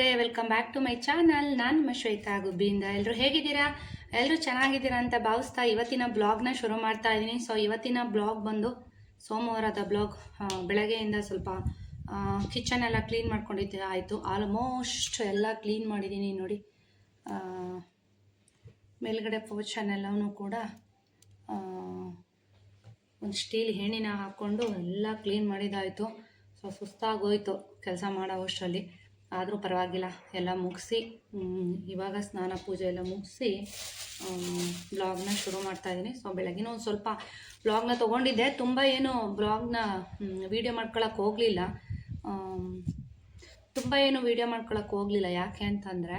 ಸ್ನೇಹಿತರೆ welcome back to my channel ನಾನು ಶ್ವೇತಾ ಗುಬ್ಬಿಯಿಂದ. ಎಲ್ಲರೂ ಹೇಗಿದ್ದೀರಾ? ಎಲ್ಲರೂ ಚೆನ್ನಾಗಿದ್ದೀರಾ ಅಂತ ಭಾವಿಸ್ತಾ ಇವತ್ತಿನ ಬ್ಲಾಗ್ನ ಶುರು ಮಾಡ್ತಾ ಇದ್ದೀನಿ. ಸೊ ಇವತ್ತಿನ ಬ್ಲಾಗ್ ಬಂದು ಸೋಮವಾರದ ಬ್ಲಾಗ್ ಬೆಳಗ್ಗೆಯಿಂದ ಸ್ವಲ್ಪ ಕಿಚನ್ ಎಲ್ಲ ಕ್ಲೀನ್ ಮಾಡ್ಕೊಂಡಿದ್ದೆ. ಆಯಿತು ಆಲ್ಮೋಸ್ಟ್ ಎಲ್ಲ ಕ್ಲೀನ್ ಮಾಡಿದ್ದೀನಿ ನೋಡಿ. ಮೇಲ್ಗಡೆ ಪೋರ್ಷನ್ ಎಲ್ಲವೂ ಕೂಡ ಒಂದು ಸ್ಟೀಲ್ ಹೆಣ್ಣಿನ ಹಾಕ್ಕೊಂಡು ಎಲ್ಲ ಕ್ಲೀನ್ ಮಾಡಿದ್ದಾಯಿತು ಸೊ ಸುಸ್ತಾಗೋಯ್ತು ಕೆಲಸ ಮಾಡೋವಷ್ಟರಲ್ಲಿ ಆದರೂ ಪರವಾಗಿಲ್ಲ, ಎಲ್ಲ ಮುಗಿಸಿ ಇವಾಗ ಸ್ನಾನ ಪೂಜೆ ಎಲ್ಲ ಮುಗಿಸಿ ಬ್ಲಾಗ್ನ ಶುರು ಮಾಡ್ತಾಯಿದ್ದೀನಿ ಸೊ ಬೆಳಗಿನ ಒಂದು ಸ್ವಲ್ಪ ಬ್ಲಾಗ್ನ ತೊಗೊಂಡಿದ್ದೆ. ತುಂಬ ಏನು ಬ್ಲಾಗ್ನ ವೀಡಿಯೋ ಮಾಡ್ಕೊಳಕ್ಕೆ ಹೋಗಲಿಲ್ಲ. ತುಂಬ ಏನು ವೀಡಿಯೋ ಮಾಡ್ಕೊಳಕ್ಕೆ ಹೋಗಲಿಲ್ಲ. ಯಾಕೆ ಅಂತಂದರೆ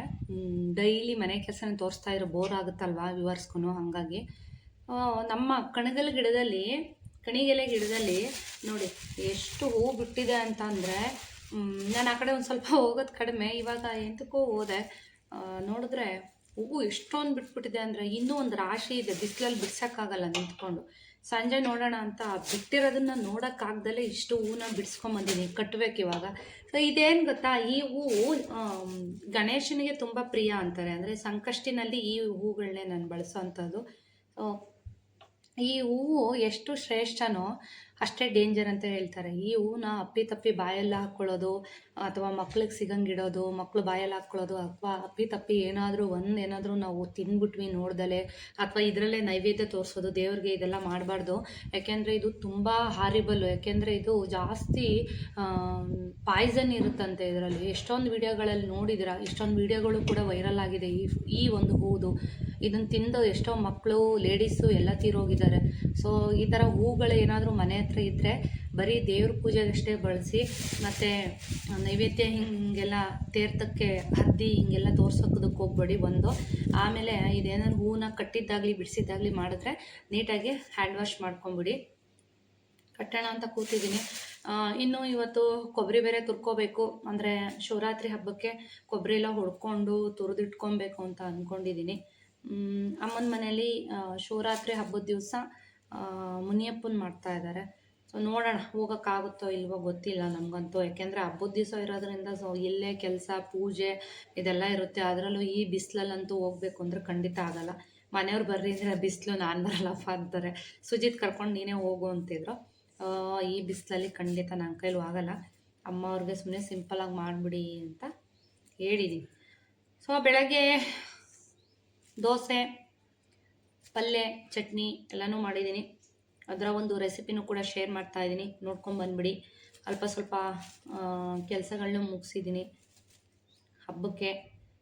ಡೈಲಿ ಮನೆ ಕೆಲಸನ ತೋರಿಸ್ತಾ ಇರೋ ಬೋರ್ ಆಗುತ್ತಲ್ವಾ ವ್ಯೂವರ್ಸ್ಗೂ ಹಾಗಾಗಿ. ನಮ್ಮ ಕಣಗಲ್ ಗಿಡದಲ್ಲಿ, ಕಣಿಗೆಲೆ ಗಿಡದಲ್ಲಿ ನೋಡಿ, ಎಷ್ಟು ಹೂ ಬಿಟ್ಟಿದೆ ಅಂತ ಅಂದರೆ ನಾನು ಆ ಕಡೆ ಒಂದು ಸ್ವಲ್ಪ ಹೋಗೋದು ಕಡಿಮೆ. ಇವಾಗ ಎಂತಕ್ಕೂ ಹೋದೆ ನೋಡಿದ್ರೆ ಹೂವು ಎಷ್ಟೊಂದು ಬಿಟ್ಬಿಟ್ಟಿದೆ ಅಂದರೆ ಇನ್ನೂ ಒಂದು ರಾಶಿ ಇದೆ ಬಿಸಿಲಲ್ಲಿ ಬಿಡ್ಸೋಕ್ಕಾಗಲ್ಲ ನಿಂತ್ಕೊಂಡು. ಸಂಜೆ ನೋಡೋಣ ಅಂತ ಬಿಟ್ಟಿರೋದನ್ನ ನೋಡೋಕ್ಕಾಗ್ದಲೇ ಇಷ್ಟು ಹೂವನ್ನ ಬಿಡಿಸ್ಕೊಂಬಂದಿನಿ ಕಟ್ಟಬೇಕು ಇವಾಗ. ಸೊ ಇದೇನು ಗೊತ್ತಾ? ಈ ಹೂವು ಗಣೇಶನಿಗೆ ತುಂಬ ಪ್ರಿಯ ಅಂತಾರೆ. ಅಂದರೆ ಸಂಕಷ್ಟಿನಲ್ಲಿ ಈ ಹೂಗಳನ್ನೇ ನಾನು ಬಳಸೋ ಅಂಥದ್ದು. ಈ ಹೂವು ಎಷ್ಟು ಶ್ರೇಷ್ಠನೋ ಅಷ್ಟೇ ಡೇಂಜರ್ ಅಂತ ಹೇಳ್ತಾರೆ. ಈ ಹೂವನ್ನ ಅಪ್ಪಿ ತಪ್ಪಿ ಬಾಯಲ್ಲಿ ಹಾಕ್ಕೊಳ್ಳೋದು, ಅಥವಾ ಮಕ್ಳಿಗೆ ಸಿಗಂಗಿಡೋದು ಮಕ್ಕಳು ಬಾಯಲ್ಲಿ ಹಾಕ್ಕೊಳ್ಳೋದು, ಅಥವಾ ಅಪ್ಪಿ ತಪ್ಪಿ ಏನಾದರೂ ಒಂದು ಏನಾದರೂ ನಾವು ತಿಂದ್ಬಿಟ್ವಿ ನೋಡ್ದಲೆ, ಅಥವಾ ಇದರಲ್ಲೇ ನೈವೇದ್ಯ ತೋರಿಸೋದು, ದೇವ್ರಿಗೆ ಇದೆಲ್ಲ ಮಾಡಬಾರ್ದು. ಯಾಕೆಂದರೆ ಇದು ತುಂಬ ಹಾರಿಬಲ್ಲು ಯಾಕೆಂದರೆ ಇದು ಜಾಸ್ತಿ ಪಾಯ್ಸನ್ ಇರುತ್ತಂತೆ ಇದರಲ್ಲಿ. ಎಷ್ಟೊಂದು ವಿಡಿಯೋಗಳಲ್ಲಿ ನೋಡಿದಿರ ಇಷ್ಟೊಂದು ವಿಡಿಯೋಗಳು ಕೂಡ ವೈರಲ್ ಆಗಿದೆ ಈ ಈ ಒಂದು ಹೂದು. ಇದನ್ನು ತಿಂದು ಎಷ್ಟೋ ಮಕ್ಕಳು ಲೇಡೀಸು ಎಲ್ಲ ತೀರೋಗಿದ್ದಾರೆ. ಸೊ ಈ ಥರ ಹೂಗಳು ಏನಾದರೂ ಮನೆ ಹತ್ರ ಇದ್ದರೆ ಬರೀ ದೇವ್ರ ಪೂಜೆಗಷ್ಟೇ ಬಳಸಿ ಮತ್ತು ನೈವೇದ್ಯ ಹಿಂಗೆಲ್ಲ ತೀರ್ಥಕ್ಕೆ ಹರಿದಿ ಹಿಂಗೆಲ್ಲ ತೋರ್ಸೋದಕ್ಕೆ ಹೋಗ್ಬೇಡಿ ಒಂದು ಆಮೇಲೆ ಇದೇನಾದ್ರು ಹೂವನ್ನ ಕಟ್ಟಿದ್ದಾಗಲಿ ಬಿಡಿಸಿದ್ದಾಗಲಿ ಮಾಡಿದ್ರೆ ನೀಟಾಗಿ ಹ್ಯಾಂಡ್ ವಾಶ್ ಮಾಡ್ಕೊಂಬಿಡಿ. ಕಟ್ಟೋಣ ಅಂತ ಕೂತಿದ್ದೀನಿ. ಇನ್ನು ಇವತ್ತು ಕೊಬ್ಬರಿ ಬೇರೆ ತುರ್ಕೋಬೇಕು. ಅಂದರೆ ಶಿವರಾತ್ರಿ ಹಬ್ಬಕ್ಕೆ ಕೊಬ್ಬರಿ ಎಲ್ಲ ಹೊಡ್ಕೊಂಡು ತುರಿದಿಟ್ಕೊಬೇಕು ಅಂತ ಅಂದ್ಕೊಂಡಿದ್ದೀನಿ ಅಮ್ಮನ ಮನೇಲಿ ಆ, ಶಿವರಾತ್ರಿ ಹಬ್ಬದ ದಿವಸ ಮುನಿಯಪ್ಪನ ಮಾಡ್ತಾ ಇದ್ದಾರೆ. ಸೊ ನೋಡೋಣ, ಹೋಗೋಕ್ಕಾಗುತ್ತೋ ಇಲ್ವೋ ಗೊತ್ತಿಲ್ಲ ನಮಗಂತೂ. ಯಾಕೆಂದರೆ ಹಬ್ಬದ ದಿವಸ ಇರೋದ್ರಿಂದ ಸೊ ಇಲ್ಲೇ ಕೆಲಸ, ಪೂಜೆ ಇದೆಲ್ಲ ಇರುತ್ತೆ. ಅದರಲ್ಲೂ ಈ ಬಿಸಿಲಲ್ಲಂತೂ ಹೋಗ್ಬೇಕು ಅಂದರೆ ಖಂಡಿತ ಆಗಲ್ಲ. ಮನೆಯವ್ರು ಬರ್ರಿ ಅಂದರೆ ಬಿಸಿಲು ನಾನು ಬರಲ್ಲಪ್ಪ ಅಂತಾರೆ. ಸುಜಿತ್ ಕರ್ಕೊಂಡು ನೀನೇ ಹೋಗು ಅಂತಿದ್ರು. ಈ ಬಿಸಿಲಲ್ಲಿ ಖಂಡಿತ ನನ್ನ ಕೈಲೂ ಆಗಲ್ಲ. ಅಮ್ಮ ಅವ್ರಿಗೆ ಸುಮ್ಮನೆ ಸಿಂಪಲಾಗಿ ಮಾಡಿಬಿಡಿ ಅಂತ ಹೇಳಿದ್ದೀನಿ ಸೊ ಬೆಳಗ್ಗೆ ದೋಸೆ, ಪಲ್ಯ, ಚಟ್ನಿ ಎಲ್ಲನೂ ಮಾಡಿದ್ದೀನಿ ಅದರ ಒಂದು ರೆಸಿಪಿನೂ ಕೂಡ ಶೇರ್ ಮಾಡ್ತಾ ಇದ್ದೀನಿ. ನೋಡ್ಕೊಂಡು ಬಂದ್ಬಿಡಿ. ಅಲ್ಪ ಸ್ವಲ್ಪ ಕೆಲಸಗಳನ್ನೂ ಮುಗಿಸಿದ್ದೀನಿ ಹಬ್ಬಕ್ಕೆ.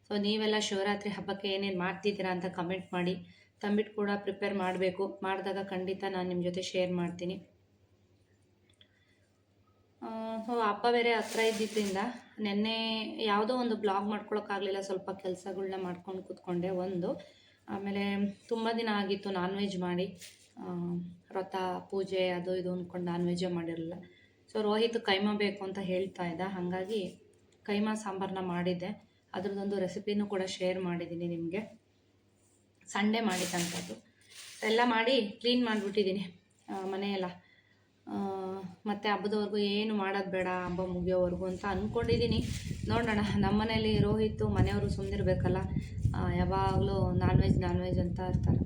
ಸೊ ನೀವೆಲ್ಲ ಶಿವರಾತ್ರಿ ಹಬ್ಬಕ್ಕೆ ಏನೇನು ಮಾಡ್ತಿದ್ದೀರಾ ಅಂತ ಕಮೆಂಟ್ ಮಾಡಿ. ತಂಬಿಟ್ಟು ಕೂಡ ಪ್ರಿಪೇರ್ ಮಾಡಬೇಕು. ಮಾಡಿದಾಗ ಖಂಡಿತ ನಾನು ನಿಮ್ಮ ಜೊತೆ ಶೇರ್ ಮಾಡ್ತೀನಿ. ಸೊ ಹಬ್ಬ ಬೇರೆ ಹತ್ರ ಇದ್ದಿದ್ದರಿಂದ ನೆನ್ನೆ ಯಾವುದೋ ಒಂದು ಬ್ಲಾಗ್ ಮಾಡ್ಕೊಳಕ್ಕಾಗಲಿಲ್ಲ. ಸ್ವಲ್ಪ ಕೆಲಸಗಳನ್ನ ಮಾಡ್ಕೊಂಡು ಕೂತ್ಕೊಂಡೆ ಒಂದು. ಆಮೇಲೆ ತುಂಬ ದಿನ ಆಗಿತ್ತು ನಾನ್ ವೆಜ್ ಮಾಡಿ. ವ್ರತ ಪೂಜೆ ಅದು ಇದು ಅಂದ್ಕೊಂಡು ನಾನ್ ವೆಜ್ಜೇ ಮಾಡಿರಲಿಲ್ಲ. ಸೊ ರೋಹಿತ್ ಕೈಮಾ ಬೇಕು ಅಂತ ಹೇಳ್ತಾ ಇದ್ದ. ಹಾಗಾಗಿ ಕೈಮಾ ಸಾಂಬಾರನ್ನ ಮಾಡಿದ್ದೆ. ಅದ್ರದ್ದೊಂದು ರೆಸಿಪಿನೂ ಕೂಡ ಶೇರ್ ಮಾಡಿದ್ದೀನಿ ನಿಮಗೆ. ಸಂಡೇ ಮಾಡಿದಂಥದ್ದು ಎಲ್ಲ ಮಾಡಿ ಕ್ಲೀನ್ ಮಾಡಿಬಿಟ್ಟಿದ್ದೀನಿ ಮನೆಯೆಲ್ಲ. ಮತ್ತು ಹಬ್ಬದವರೆಗೂ ಏನು ಮಾಡೋದು ಬೇಡ, ಹಬ್ಬ ಮುಗಿಯೋವರೆಗೂ ಅಂತ ಅಂದ್ಕೊಂಡಿದ್ದೀನಿ ನೋಡೋಣ ನಮ್ಮ ಮನೇಲಿ ರೋಹಿತ್ ಮನೆಯವರು ಸುಮ್ಮನಿರ್ಬೇಕಲ್ಲ ಯಾವಾಗಲೂ ನಾನ್ ವೆಜ್ ನಾನ್ ವೆಜ್ ಅಂತ ಇರ್ತಾರೆ.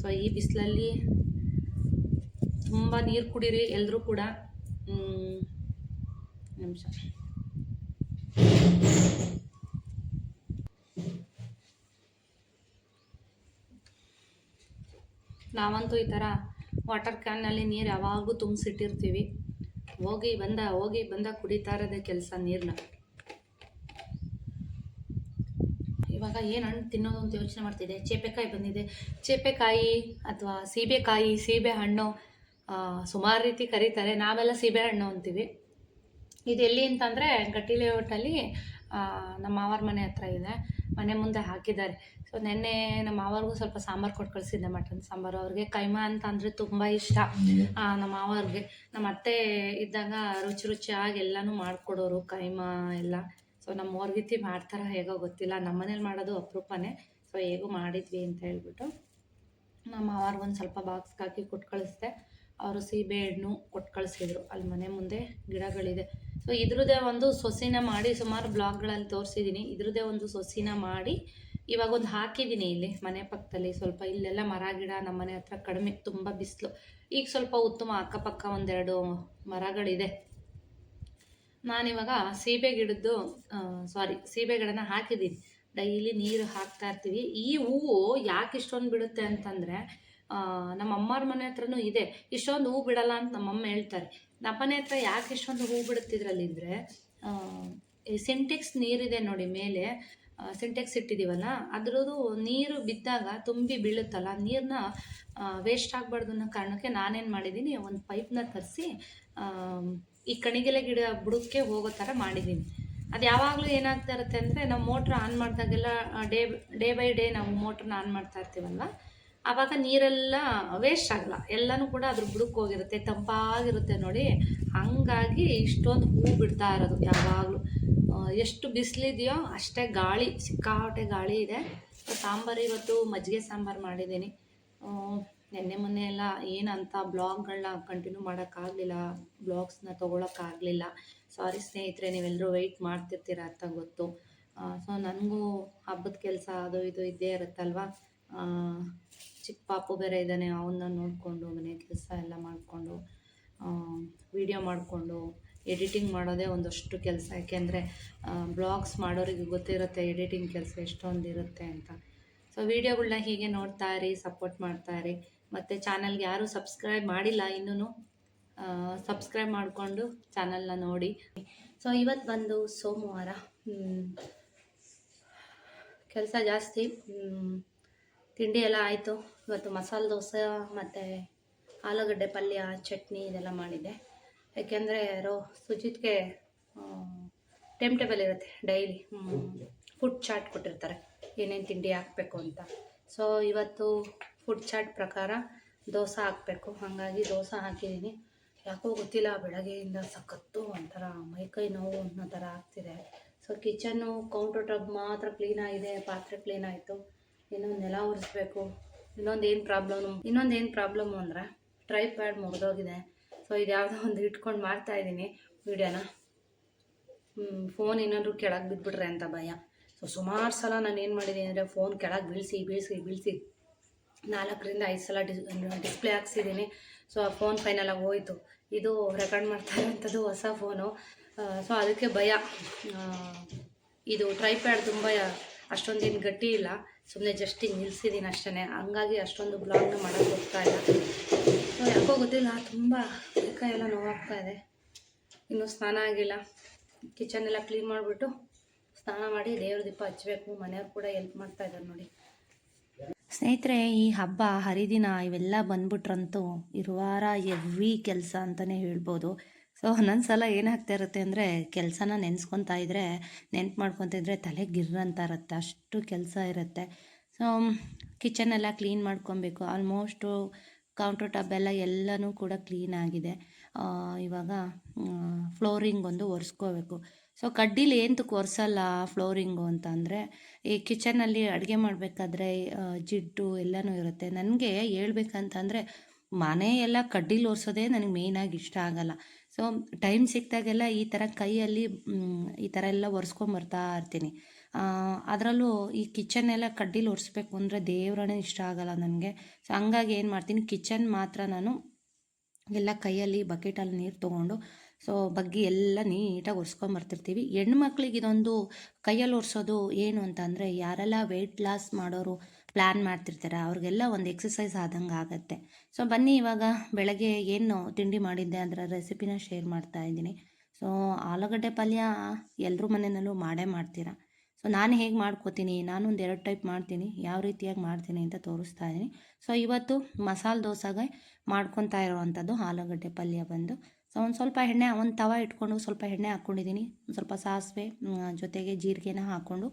ಸೊ ಈ ಬಿಸಿಲಲ್ಲಿ ತುಂಬ ನೀರು ಕುಡೀರಿ ಎಲ್ಲರೂ ಕೂಡ. ನಿಮಿಷ. ನಾವಂತೂ ಈ ಥರ ವಾಟರ್ ಕ್ಯಾನ್ನಲ್ಲಿ ನೀರು ಯಾವಾಗಲೂ ತುಂಬಿಸಿಟ್ಟಿರ್ತೀವಿ. ಹೋಗಿ ಬಂದ ಹೋಗಿ ಬಂದ ಕುಡಿತಾ ಇರೋದೇ ಕೆಲಸ ನೀರನ್ನ ಇವಾಗ ಏನು ಹಣ್ಣು ತಿನ್ನೋದು ಅಂತ ಯೋಚನೆ ಮಾಡ್ತಿದ್ದೆ? ಚೇಪೆಕಾಯಿ ಬಂದಿದೆ. ಚೇಪೆಕಾಯಿ ಅಥವಾ ಸೀಬೆಕಾಯಿ ಸೀಬೆ ಹಣ್ಣು ಸುಮಾರು ರೀತಿ ಕರೀತಾರೆ. ನಾವೆಲ್ಲ ಸೀಬೆಹಣ್ಣು ಅಂತೀವಿ. ಇದು ಎಲ್ಲಿ ಅಂತಂದರೆ ಗಟ್ಟಿ ಲೇಔಟಲ್ಲಿ ನಮ್ಮ ಮಾವರ ಮನೆ ಹತ್ರ ಇದೆ. ಮನೆ ಮುಂದೆ ಹಾಕಿದ್ದಾರೆ. ಸೊ ನೆನ್ನೆ ನಮ್ಮ ಮಾವರ್ಗೂ ಸ್ವಲ್ಪ ಸಾಂಬಾರು ಕೊಟ್ಟು ಕಳಿಸಿದ್ದೆ ಮಟನ್ ಸಾಂಬಾರು. ಅವ್ರಿಗೆ ಕೈಮಾ ಅಂತ ಅಂದರೆ ತುಂಬ ಇಷ್ಟ. ನಮ್ಮ ಮಾವರ್ಗೆ. ನಮ್ಮ ಅತ್ತೆ ಇದ್ದಾಗ ರುಚಿ ರುಚಿಯಾಗಿ ಎಲ್ಲನೂ ಮಾಡಿಕೊಡೋರು ಕೈಮಾ ಎಲ್ಲ. ಸೊ ನಮ್ಮ ಮೋರ್ಗಿತಿ ಮಾಡ್ತಾರ ಹೇಗೋ ಗೊತ್ತಿಲ್ಲ. ನಮ್ಮ ಮನೇಲಿ ಮಾಡೋದು ಅಪರೂಪನೇ. ಸೊ ಹೇಗೂ ಮಾಡಿದ್ವಿ ಅಂತ ಹೇಳ್ಬಿಟ್ಟು ನಮ್ಮ ಮಾವಾರ್ಗೊಂದು ಸ್ವಲ್ಪ ಬಾಕ್ಸ್ಗೆ ಹಾಕಿ ಕೊಟ್ಟು ಕಳಿಸ್ದೆ. ಅವರು ಸೀಬೆ ಹಣ್ಣು ಕೊಟ್ಟು ಕಳಿಸಿದ್ರು. ಅಲ್ಲಿ ಮನೆ ಮುಂದೆ ಗಿಡಗಳಿದೆ. ಸೊ ಇದ್ರದ್ದೇ ಒಂದು ಸೊಸಿನ ಮಾಡಿ ಸುಮಾರು ಬ್ಲಾಗ್ಗಳಲ್ಲಿ ತೋರಿಸಿದ್ದೀನಿ ಇದ್ರದ್ದೇ ಒಂದು ಸೊಸಿನ ಮಾಡಿ ಇವಾಗ ಒಂದು ಹಾಕಿದ್ದೀನಿ ಇಲ್ಲಿ ಮನೆ ಪಕ್ಕದಲ್ಲಿ. ಸ್ವಲ್ಪ ಇಲ್ಲೆಲ್ಲ ಮರ, ಗಿಡ ನಮ್ಮ ಮನೆ ಹತ್ರ ಕಡಿಮೆ, ತುಂಬ ಬಿಸಿಲು. ಈಗ ಸ್ವಲ್ಪ ಉತ್ತಮ ಅಕ್ಕಪಕ್ಕ ಒಂದೆರಡು ಮರಗಳಿದೆ. ನಾನಿವಾಗ ಸೀಬೆ ಗಿಡದ್ದು ಸಾರಿ ಸೀಬೆ ಗಿಡನ ಹಾಕಿದ್ದೀನಿ ಡೈಲಿ ನೀರು ಹಾಕ್ತಾ ಇರ್ತೀವಿ. ಈ ಹೂವು ಯಾಕೆ ಇಷ್ಟೊಂದು ಬಿಡುತ್ತೆ ಅಂತಂದರೆ ನಮ್ಮ ಅಮ್ಮವ್ರ ಮನೆ ಹತ್ರನೂ ಇದೆ. ಇಷ್ಟೊಂದು ಹೂ ಬಿಡಲ್ಲ ಅಂತ ನಮ್ಮಮ್ಮ ಹೇಳ್ತಾರೆ. ನಮ್ಮ ಮನೆ ಹತ್ರ ಯಾಕೆ ಇಷ್ಟೊಂದು ಹೂ ಬಿಡುತ್ತಿದ್ರಲ್ಲಿದ್ದರೆ ಸಿಂಟೆಕ್ಸ್ ನೀರಿದೆ ನೋಡಿ ಮೇಲೆ. ಸಿಂಟೆಕ್ಸ್ ಇಟ್ಟಿದ್ದೀವಲ್ಲ ಅದ್ರದ್ದು ನೀರು ಬಿದ್ದಾಗ ತುಂಬಿ ಬೀಳುತ್ತಲ್ಲ ನೀರನ್ನ ವೇಸ್ಟ್ ಆಗಬಾರ್ದು ಅನ್ನೋ ಕಾರಣಕ್ಕೆ ನಾನೇನು ಮಾಡಿದ್ದೀನಿ, ಒಂದು ಪೈಪ್ನ ತರಿಸಿ ಈ ಕಣಿಗೆಲೆ ಗಿಡ ಬುಡಕ್ಕೆ ಹೋಗೋ ಥರ ಮಾಡಿದ್ದೀನಿ. ಅದು ಯಾವಾಗಲೂ ಏನಾಗ್ತಾ ಇರುತ್ತೆ ಅಂದರೆ, ನಾವು ಮೋಟ್ರ್ ಆನ್ ಮಾಡಿದಾಗೆಲ್ಲ ಡೇ ಡೇ ಬೈ ಡೇ ನಾವು ಮೋಟ್ರನ್ನ ಆನ್ ಮಾಡ್ತಾ ಇರ್ತೀವಲ್ವ ಆವಾಗ ನೀರೆಲ್ಲ ವೇಸ್ಟ್ ಆಗಲ್ಲ. ಎಲ್ಲನೂ ಕೂಡ ಅದ್ರ ಬುಡಕ್ಕೆ ಹೋಗಿರುತ್ತೆ, ತಂಪಾಗಿರುತ್ತೆ ನೋಡಿ. ಹಾಗಾಗಿ ಇಷ್ಟೊಂದು ಹೂ ಬಿಡ್ತಾ ಇರೋದು ಯಾವಾಗಲೂ. ಎಷ್ಟು ಬಿಸಿಲಿದೆಯೋ ಅಷ್ಟೇ ಗಾಳಿ, ಸಿಕ್ಕಾಪಟ್ಟೆ ಗಾಳಿ ಇದೆ. ಸಾಂಬಾರು ಇವತ್ತು ಮಜ್ಜಿಗೆ ಸಾಂಬಾರು ಮಾಡಿದ್ದೀನಿ. ನಿನ್ನೆ ಮೊನ್ನೆ ಎಲ್ಲ ಏನಂತ ಬ್ಲಾಗ್ಗಳನ್ನ ಕಂಟಿನ್ಯೂ ಮಾಡೋಕ್ಕಾಗಲಿಲ್ಲ, ಬ್ಲಾಗ್ಸ್ನ ತೊಗೊಳಕ್ಕಾಗಲಿಲ್ಲ. ಸಾರಿ ಸ್ನೇಹಿತರೆ ನೀವೆಲ್ಲರೂ ವೆಯ್ಟ್ ಮಾಡ್ತಿರ್ತೀರ ಅಂತ ಗೊತ್ತು. ಸೊ ನನಗೂ ಹಬ್ಬದ ಕೆಲಸ ಅದು ಇದು ಇದ್ದೇ ಇರುತ್ತಲ್ವ? ಚಿಕ್ಕ ಪಾಪು ಬೇರೆ ಇದ್ದಾನೆ, ಅವನ್ನ ನೋಡಿಕೊಂಡು, ಮನೆ ಕೆಲಸ ಎಲ್ಲ ಮಾಡಿಕೊಂಡು ವಿಡಿಯೋ ಮಾಡಿಕೊಂಡು ಎಡಿಟಿಂಗ್ ಮಾಡೋದೇ ಒಂದಷ್ಟು ಕೆಲಸ. ಯಾಕೆಂದರೆ ಬ್ಲಾಗ್ಸ್ ಮಾಡೋರಿಗೆ ಗೊತ್ತಿರುತ್ತೆ ಎಡಿಟಿಂಗ್ ಕೆಲಸ ಎಷ್ಟೊಂದು ಇರುತ್ತೆ ಅಂತ. ಸೊ ವೀಡಿಯೋಗಳನ್ನ ಹೀಗೆ ನೋಡ್ತಾ ಇರಿ ಸಪೋರ್ಟ್ ಮಾಡ್ತಾ ಇರಿ. ಮತ್ತು ಚಾನಲ್ಗೆ ಯಾರೂ ಸಬ್ಸ್ಕ್ರೈಬ್ ಮಾಡಿಲ್ಲ ಇನ್ನೂ ಸಬ್ಸ್ಕ್ರೈಬ್ ಮಾಡಿಕೊಂಡು ಚಾನಲ್ನ ನೋಡಿ. ಸೊ ಇವತ್ತು ಬಂದು ಸೋಮವಾರ ಕೆಲಸ ಜಾಸ್ತಿ ತಿಂಡಿ ಎಲ್ಲ ಆಯಿತು. ಇವತ್ತು ಮಸಾಲೆ ದೋಸೆ, ಮತ್ತು ಆಲೂಗಡ್ಡೆ ಪಲ್ಯ, ಚಟ್ನಿ ಇದೆಲ್ಲ ಮಾಡಿದ್ದೆ. ಯಾಕೆಂದರೆ ರೋ ಸುಜಿತ್ಗೆ ಟೈಮ್ ಟೇಬಲ್ ಇರುತ್ತೆ ಡೈಲಿ ಫುಡ್ ಚಾಟ್ ಕೊಟ್ಟಿರ್ತಾರೆ. ಏನೇನು ತಿಂಡಿ ಹಾಕಬೇಕು ಅಂತ. ಸೊ ಇವತ್ತು ಫುಡ್ ಚಾಟ್ ಪ್ರಕಾರ ದೋಸೆ ಹಾಕಬೇಕು. ಹಾಗಾಗಿ ದೋಸೆ ಹಾಕಿದ್ದೀನಿ. ಯಾಕೋ ಗೊತ್ತಿಲ್ಲ, ಬೆಳಗ್ಗೆಯಿಂದ ಸಖತ್ತು ಒಂಥರ ಮೈಕೈ ನೋವು ಅನ್ನೋ ಥರ ಆಗ್ತಿದೆ. ಸೊ ಕಿಚನ್ನು ಕೌಂಟರ್ ಟಾಪ್ ಮಾತ್ರ ಕ್ಲೀನಾಗಿದೆ ಪಾತ್ರೆ ಕ್ಲೀನ್ ಆಯಿತು. ಇನ್ನು ನೆಲ ಉರಿಸ್ಬೇಕು ಇನ್ನೊಂದು ಏನು ಪ್ರಾಬ್ಲಮ್, ಇನ್ನೊಂದು ಏನು ಪ್ರಾಬ್ಲಮ್ಮು ಅಂದರೆ ಟ್ರೈ ಪ್ಯಾಡ್ ಮುರಿದೋಗಿದೆ. ಸೊ ಇದು ಯಾವುದೋ ಒಂದು ಇಟ್ಕೊಂಡು ಮಾಡ್ತಾ ಇದ್ದೀನಿ ವೀಡಿಯೋನ. ಫೋನ್ ಏನಾದರೂ ಕೆಳಗೆ ಬಿದ್ದುಬಿಟ್ರೆ ಅಂತ ಭಯ. ಸೊ ಸುಮಾರು ಸಲ ನಾನು ಏನು ಮಾಡಿದ್ದೀನಿ ಅಂದರೆ ಫೋನ್ ಕೆಳಗೆ ಬೀಳಿಸಿ ಬೀಳಿಸಿ ಬೀಳಿಸಿ ನಾಲ್ಕರಿಂದ ಐದು ಸಲ ಡಿಸ್ ಡಿಸ್ಪ್ಲೇ ಹಾಕ್ಸಿದ್ದೀನಿ ಸೊ ಆ ಫೋನ್ ಫೈನಲಾಗಿ ಹೋಯಿತು. ಇದು ರೆಕಾರ್ಡ್ ಮಾಡ್ತಾ ಇರೋಂಥದ್ದು ಹೊಸ ಫೋನು ಸೊ ಅದಕ್ಕೆ ಭಯ. ಇದು ಟ್ರೈ ಪ್ಯಾಡ್ ತುಂಬ ಅಷ್ಟೊಂದೇನು ಗಟ್ಟಿ ಇಲ್ಲ. ಸುಮ್ಮನೆ ಜಸ್ಟ್ ನಿಲ್ಸಿದ್ದೀನಿ ಅಷ್ಟೇ ಹಂಗಾಗಿ ಅಷ್ಟೊಂದು ಬ್ಲಾಗ್ನ ಮಾಡೋಕ್ಕೆ ಹೋಗ್ತಾ ಇಲ್ಲ. ಯಾಕೋ ಗೊತ್ತಿಲ್ಲ, ತುಂಬ ಕೈ ಎಲ್ಲ ನೋವಾಗ್ತಾ ಇದೆ. ಇನ್ನೂ ಸ್ನಾನ ಆಗಿಲ್ಲ. ಕಿಚನ್ ಎಲ್ಲ ಕ್ಲೀನ್ ಮಾಡಿಬಿಟ್ಟು ಸ್ನಾನ ಮಾಡಿ ದೇವ್ರ ದೀಪ ಹಚ್ಚಬೇಕು ಮನೆಯವ್ರು ಕೂಡ ಹೆಲ್ಪ್ ಮಾಡ್ತಾ ಇದ್ದಾರೆ ನೋಡಿ. ಸ್ನೇಹಿತರೆ, ಈ ಹಬ್ಬ, ಹರಿದಿನ ಇವೆಲ್ಲ ಬಂದ್ಬಿಟ್ರಂತೂ ಇರುವಾರ ಎವ್ರಿ ಕೆಲಸ ಅಂತಲೇ ಹೇಳ್ಬೋದು. ಸೊ ಒಂದೊಂದು ಸಲ ಏನಾಗ್ತಾ ಇರುತ್ತೆ ಅಂದರೆ ಕೆಲಸನ ನೆನೆಸ್ಕೊತಾ ಇದ್ದರೆ ನೆನ್ಪು ಮಾಡ್ಕೊತಿದ್ರೆ ತಲೆ ಗಿರ್ರ ಅಂತ ಇರುತ್ತೆ, ಅಷ್ಟು ಕೆಲಸ ಇರುತ್ತೆ. ಸೊ ಕಿಚನೆಲ್ಲ ಕ್ಲೀನ್ ಮಾಡ್ಕೊಬೇಕು. ಆಲ್ಮೋಸ್ಟು ಕೌಂಟರ್ ಟಾಪ್ ಎಲ್ಲ ಎಲ್ಲನೂ ಕೂಡ ಕ್ಲೀನ್ ಆಗಿದೆ. ಇವಾಗ ಫ್ಲೋರಿಂಗ್ ಒಂದು ಒರೆಸ್ಕೋಬೇಕು. ಸೊ ಕಡ್ಡಿಲಿ ಏನಕ್ಕೆ ಒರೆಸಲ್ಲ ಫ್ಲೋರಿಂಗು ಅಂತ ಅಂದರೆ, ಈ ಕಿಚನಲ್ಲಿ ಅಡುಗೆ ಮಾಡಬೇಕಾದ್ರೆ ಜಿಡ್ಡು ಎಲ್ಲನೂ ಇರುತ್ತೆ. ನನಗೆ ಹೇಳ್ಬೇಕಂತಂದರೆ ಮನೆ ಎಲ್ಲ ಕಡ್ಡಿಲಿ ಒರೆಸೋದೇ ನನಗೆ ಮೇಯ್ನಾಗಿ ಇಷ್ಟ ಆಗಲ್ಲ. ಸೊ ಟೈಮ್ ಸಿಕ್ಕಿದಾಗೆಲ್ಲ ಈ ಥರ ಕೈಯಲ್ಲಿ ಈ ಥರ ಎಲ್ಲ ಒರೆಸ್ಕೊಂಬರ್ತಾ ಇರ್ತೀನಿ. ಅದರಲ್ಲೂ ಈ ಕಿಚನ್ ಎಲ್ಲ ಕಡ್ಡಿಲಿ ಒರೆಸ್ಬೇಕು ಅಂದರೆ ದೇವ್ರೇ ಇಷ್ಟ ಆಗಲ್ಲ ನನಗೆ. ಸೊ ಹಂಗಾಗಿ ಏನು ಮಾಡ್ತೀನಿ ಕಿಚನ್ ಮಾತ್ರ ನಾನು ಎಲ್ಲ ಕೈಯಲ್ಲಿ ಬಕೆಟಲ್ಲಿ ನೀರು ತೊಗೊಂಡು ಸೊ ಬಗ್ಗಿ ಎಲ್ಲ ನೀಟಾಗಿ ಒರೆಸ್ಕೊಂಬರ್ತಿರ್ತೀವಿ ಹೆಣ್ಮಕ್ಳಿಗೆ ಇದೊಂದು ಕೈಯಲ್ಲಿ ಒರೆಸೋದು ಏನು ಅಂತ ಅಂದರೆ ಯಾರೆಲ್ಲ ವೆಯ್ಟ್ ಲಾಸ್ ಮಾಡೋರು ಪ್ಲ್ಯಾನ್ ಮಾಡ್ತಿರ್ತಾರೆ. ಅವ್ರಿಗೆಲ್ಲ ಒಂದು ಎಕ್ಸಸೈಸ್ ಆದಂಗೆ ಆಗುತ್ತೆ. ಸೊ ಬನ್ನಿ ಇವಾಗ ಬೆಳಗ್ಗೆ ಏನು ತಿಂಡಿ ಮಾಡಿದ್ದೆ ಅದರ ರೆಸಿಪಿನ ಶೇರ್ ಮಾಡ್ತಾ ಇದ್ದೀನಿ. ಸೊ ಆಲೂಗಡ್ಡೆ ಪಲ್ಯ ಎಲ್ಲರೂ ಮನೆಯಲ್ಲೂ ಮಾಡೇ ಮಾಡ್ತೀರಾ? ಸೊ ನಾನು ಹೇಗೆ ಮಾಡ್ಕೋತೀನಿ? ನಾನು ಒಂದು ಎರಡು ಟೈಪ್ ಮಾಡ್ತೀನಿ. ಯಾವ ರೀತಿಯಾಗಿ ಮಾಡ್ತೀನಿ ಅಂತ ತೋರಿಸ್ತಾ ಇದ್ದೀನಿ. ಸೊ ಇವತ್ತು ಮಸಾಲೆ ದೋಸೆಗೆ ಮಾಡ್ಕೊತಾ ಇರುವಂಥದ್ದು ಆಲೂಗಡ್ಡೆ ಪಲ್ಯ ಬಂದು. ಸೊ ಒಂದು ಸ್ವಲ್ಪ ಎಣ್ಣೆ, ಒಂದು ತವ ಇಟ್ಕೊಂಡು ಸ್ವಲ್ಪ ಎಣ್ಣೆ ಹಾಕ್ಕೊಂಡಿದ್ದೀನಿ ಸ್ವಲ್ಪ ಸಾಸಿವೆ ಜೊತೆಗೆ ಜೀರಿಗೆನ ಹಾಕ್ಕೊಂಡು